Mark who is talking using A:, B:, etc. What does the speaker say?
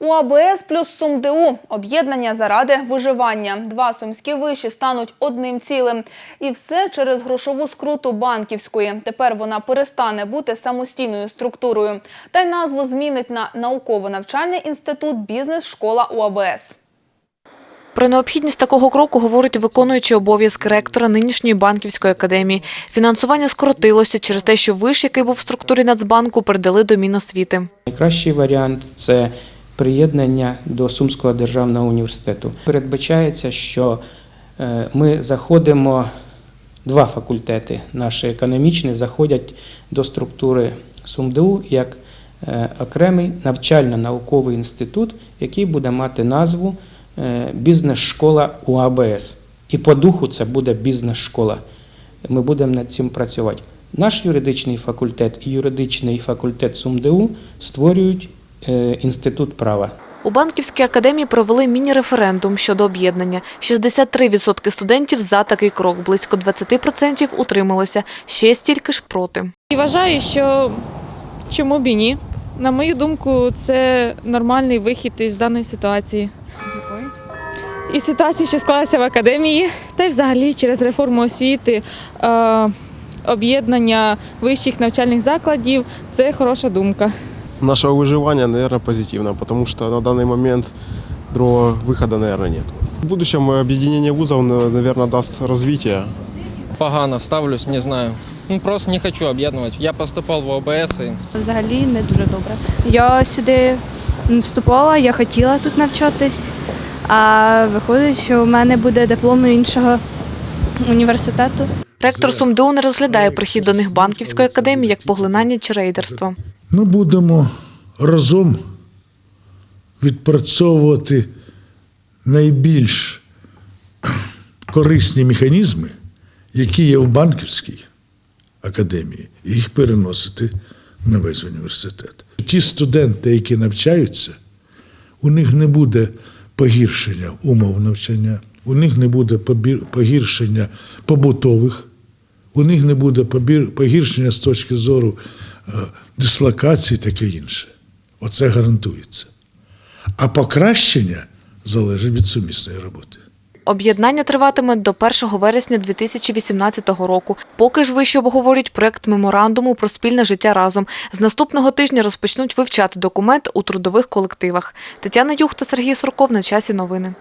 A: УАБС плюс СумДУ – об'єднання заради виживання. Два сумські виші стануть одним цілим. І все через грошову скруту банківської. Тепер вона перестане бути самостійною структурою. Та й назву змінить на науково-навчальний інститут бізнес-школа УАБС.
B: Про необхідність такого кроку говорить виконуючий обов'язки ректора нинішньої банківської академії. Фінансування скоротилося через те, що виш, який був в структурі Нацбанку, передали до Міносвіти.
C: Найкращий варіант це приєднання до Сумського державного університету. Передбачається, що е, ми заходимо, два факультети наші економічні заходять до структури СумДУ як е, окремий навчально-науковий інститут, який буде мати назву е, бізнес-школа УАБС. І по духу це буде бізнес-школа. Ми будемо над цим працювати. Наш юридичний факультет і юридичний факультет СумДУ створюють інститут права.
B: У банківській академії провели міні-референдум щодо об'єднання. 63% студентів за такий крок, близько 20% утрималося, ще стільки ж проти.
D: І вважаю, що чому б і ні. На мою думку, це нормальний вихід із даної ситуації. І ситуації, що склалася в академії, та й взагалі через реформу освіти, е, об'єднання вищих навчальних закладів це хороша думка
E: нашего выживания, наверное, позитивно, потому что на данный момент другого выхода, наверное, нет. В будущем объединение вузов, наверное, даст развитие.
F: Погано ставлюсь, не знаю. Ну просто не хочу об'єднувати. Я поступав в ОБС і
G: Взагалі не дуже добре. Я сюди вступала, я хотіла тут навчатись, а виходить, що в мене буде диплом іншого університету.
B: Ректор СумДУ не розглядає прихід до них банківської академії як поглинання чи рейдерство.
H: Ми будемо разом відпрацьовувати найбільш корисні механізми, які є в банківській академії, і їх переносити на весь університет. Ті студенти, які навчаються, у них не буде погіршення умов навчання, у них не буде погіршення побутових, у них не буде погіршення з точки зору дислокації і таке інше. Оце гарантується. А покращення залежить від сумісної роботи.
B: Об'єднання триватиме до 1 вересня 2018 року. Поки ж вище обговорюють проект меморандуму про спільне життя разом. З наступного тижня розпочнуть вивчати документ у трудових колективах. Тетяна Юхта, Сергій Сурков на часі новини.